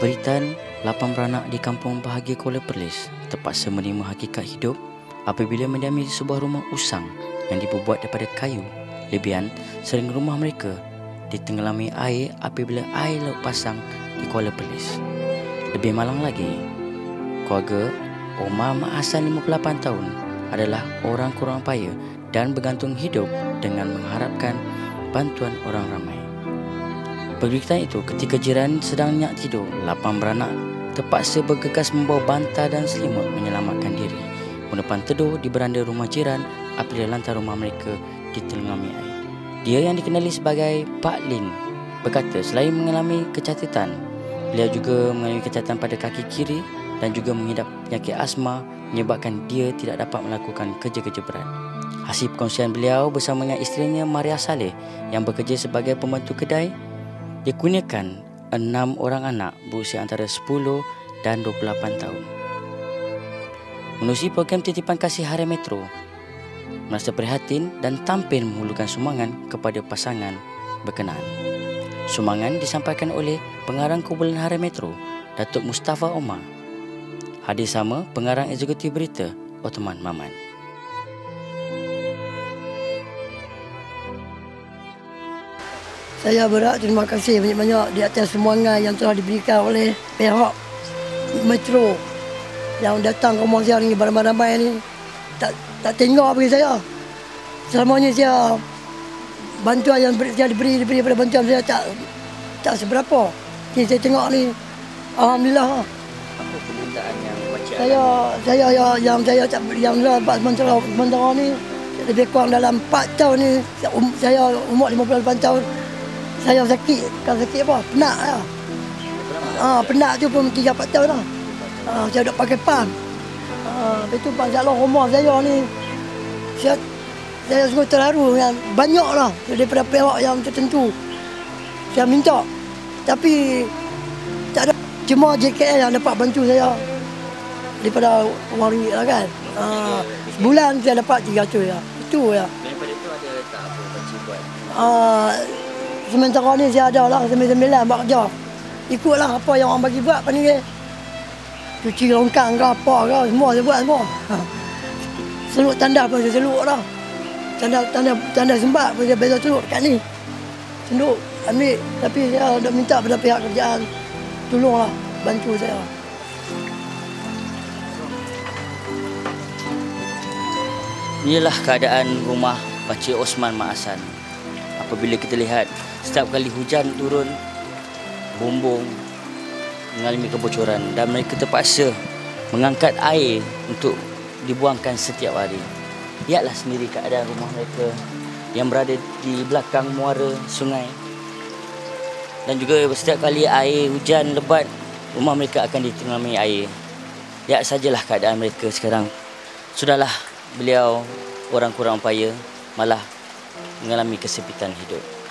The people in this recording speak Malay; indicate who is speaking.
Speaker 1: Beritan, lapan beranak di kampung bahagia Kuala Perlis terpaksa menerima hakikat hidup apabila mendiami sebuah rumah usang yang dibuat daripada kayu. Lebihan, sering rumah mereka ditenggelami air apabila air laut pasang di Kuala Perlis. Lebih malang lagi, keluarga Omar Mak Hassan 58 tahun adalah orang kurang payah dan bergantung hidup dengan mengharapkan bantuan orang ramai. Pemberitaan itu ketika jiran sedang nyak tidur, lapan beranak terpaksa bergegas membawa bantal dan selimut menyelamatkan diri. Menepan teduh di beranda rumah jiran apabila lantai rumah mereka ditelengami air. Dia yang dikenali sebagai Pak Lin berkata selain mengalami kecacatan, beliau juga mengalami kecacatan pada kaki kiri dan juga mengidap penyakit asma menyebabkan dia tidak dapat melakukan kerja-kerja berat. Hasil perkongsian beliau bersama dengan isterinya Maria Saleh yang bekerja sebagai pembantu kedai dikurniakan enam orang anak berusia antara 10 dan 28 tahun. Menerusi program titipan kasih Harian Metro, merasa prihatin dan tampil menghulurkan sumbangan kepada pasangan berkenaan. Sumbangan disampaikan oleh pengarang kumpulan Harian Metro, Datuk Mustafa Omar. Hadir sama pengarang eksekutif berita, Ottoman Maman.
Speaker 2: Saya berat terima kasih banyak-banyak di atas sumbangan yang telah diberikan oleh pihak Metro yang datang ke rumah saya ni barang-barang ni tak tak tengok bagi saya. Selamanya saya bantuan yang beri, saya diberi diberi pada bantuan saya tak tak seberapa. Jadi saya tengok ni alhamdulillah.
Speaker 1: Apa permintaan yang macam
Speaker 2: Saya saya yang yang saya tak yang dapat sementara sementara ni lebih kurang dalam 4 tahun ni saya um- saya umur 58 tahun saya sakit kan sakit apa? Penat lah. Ah penat tu pun 3 4 tahun lah. Ah saya dah pakai pam ah lepas tu pam Allah rumah saya ni saya saya sungguh terharu dengan banyak lah daripada pihak yang tertentu. Saya minta. Tapi tak ada cuma JKL yang dapat bantu saya. Daripada wang ringgit lah kan. Ah sebulan saya dapat 300 ya itu ya
Speaker 1: Daripada itu ada tak apa baca buat?
Speaker 2: Ah, sementara ni saya ada lah sembilan-sembilan buat kerja. Ikutlah apa yang orang bagi buat ke. Cuci longkang ke apa ke semua saya buat semua. Ha. Seluk tanda pun saya seluk dah. Tanda tanda tanda sembat pun saya beza seluk kat ni. Seluk ambil tapi saya dah minta pada pihak kerjaan tolonglah bantu saya.
Speaker 1: Inilah keadaan rumah Pakcik Osman Mak Hassan. Apabila kita lihat setiap kali hujan turun, bumbung mengalami kebocoran dan mereka terpaksa mengangkat air untuk dibuangkan setiap hari. Lihatlah sendiri keadaan rumah mereka yang berada di belakang muara sungai. Dan juga setiap kali air hujan lebat, rumah mereka akan ditenggami air. Lihat sajalah keadaan mereka sekarang. Sudahlah beliau orang kurang upaya malah mengalami kesepitan hidup.